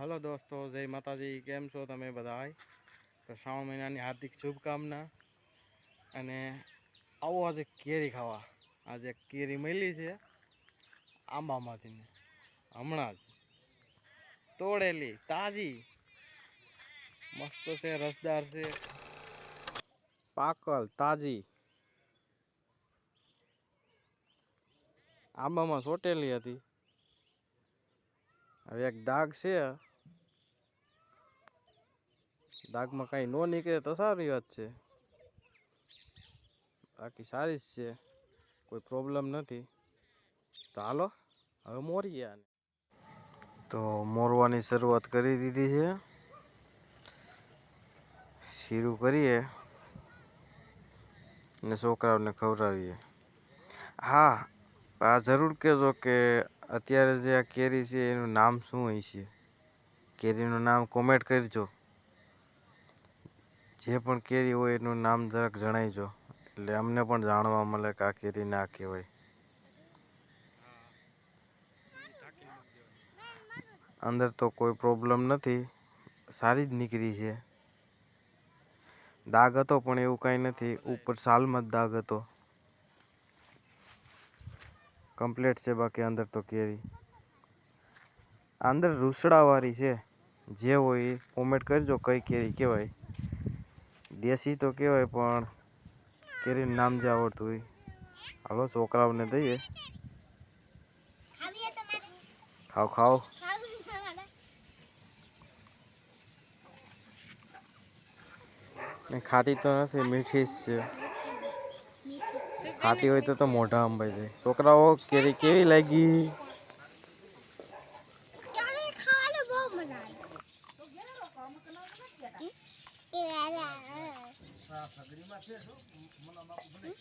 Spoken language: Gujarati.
હલો દોસ્તો, જય માતાજી, કેમ છો તમે બધા તો શ્રાવણ મહિનાની હાર્દિક શુભકામના. અને આવો આજે કેરી ખાવા. આજે કેરી મળી છે આંબામાંથી. ને. હમણાં જ. તોડેલી, તાજી. મસ્ત છે, રસદાર છે. પાકલ, તાજી. આંબામાં ચોટેલી હતી. હવે એક દાગ છે. દાગમાં કાંઈ ન નીકળે તો સારી વાત છે. બાકી સારી જ છે. કોઈ પ્રોબ્લેમ નથી. તો હાલો, હવે મોરીએ આને. તો મોરવાની શરૂઆત કરી દીધી છે. શીરું કરીએ ને છોકરાઓને ખવડાવીએ. હા, આ જરૂર કહેજો કે અત્યારે જે આ કેરી છે એનું નામ શું હોય છે કેરીનું નામ કોમેન્ટ કરજો. જે પણ કેરી હોય એનું નામ જરાક જણાવજો એટલે અમને પણ જાણવા મળે કે આ કેરી ના કહેવાય. અંદર તો કોઈ પ્રોબ્લેમ નથી. સારી જ નીકળી છે. દાગ હતો પણ એવું કાંઈ નથી. ઉપર સાલમાં જ દાગ હતો. કમ્પ્લેટ છે બાકી અંદર તો કેરી. અંદર રૂસડાવાળી છે. જે હોય એ કોમેન્ટ કરજો કઈ કેરી કહેવાય. દેશી તો કહેવાય પણ કેરીનું નામ જે આવડતું હોય. હાલો છોકરાઓને દઈએ. ખાવી હે તમારે? ખાઓ ખાઓ. ખાવી હે તમારે ને ખાટી તો નથી મીઠી જ છે. મીઠું ખાટી હોય તો તો મોઢા અંબાઈ જાય. છોકરાઓ કેરી કેવી લાગી? ચાલે ખાવાનું છે શું? આવે